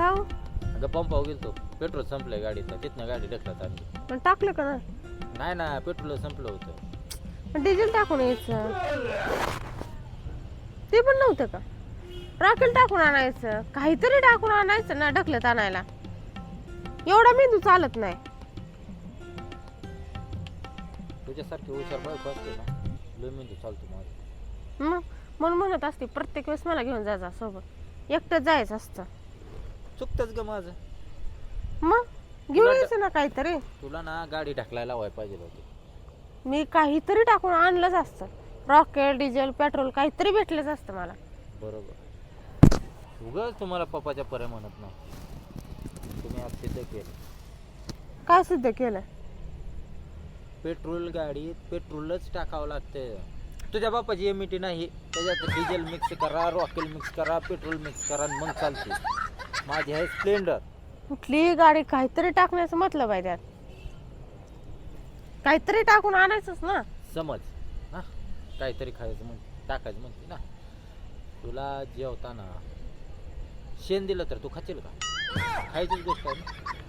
का हो? अगं पंपावर गेलतो. पेट्रोल संपलंय गाडीचं. तिथनं गाडी ढकलत आणली. पण टाकलं का? नाही नाही ना पेट्रोल संपलं होतं. पण डिझेल टाकून यायचं. ते पण नव्हतं का? रॉकेल टाकून आणायचं. काहीतरी टाकून आणायचं ना ढकलत आणायला. एवढा मेंदू चालत नाही. तुझ्यासारखी हुशार बायको असते ना लय मेंदू चालतो माझं मग म्हणून म्हणत असते प्रत्येक वेळेस मला घेऊन जायचं सोबत. एकटंच जायचं असतं. चुकतंच ग माझं. मग? घेऊन यायचं ना काहीतरी. तुला ना गाडी ढकलायला व्हाय पाहिजे होती. मी काहीतरी टाकून आणलंच असतं. रॉकेल डिझेल पेट्रोल काहीतरी भेटलंच असतं मला. बरोबर. उगाच तुम्हाला पप्पाच्या परे म्हणत नाही. तुम्ही आज सिद्ध केलं. काय सिद्ध केलं? पेट्रोल गाडीत पेट्रोलच टाकावं लागतं तुझ्या बापाची एम नाही त्याच्यात डिझेल मिक्स करा रॉकेल मिक्स करा पेट्रोल मिक्स करा आणि मग चालते माझी आहे स्प्लेंडर. कुठलीही गाडी काहीतरी टाकण्याचं मतलब आहे त्यात. काहीतरी टाकून आणायचंच ना. समज. हा काहीतरी खायचं म्हण टाकायचं म्हणते ना. तुला जेवताना शेण दिलं तर तू खाशील का? खायचीच गोष्ट आहे ना.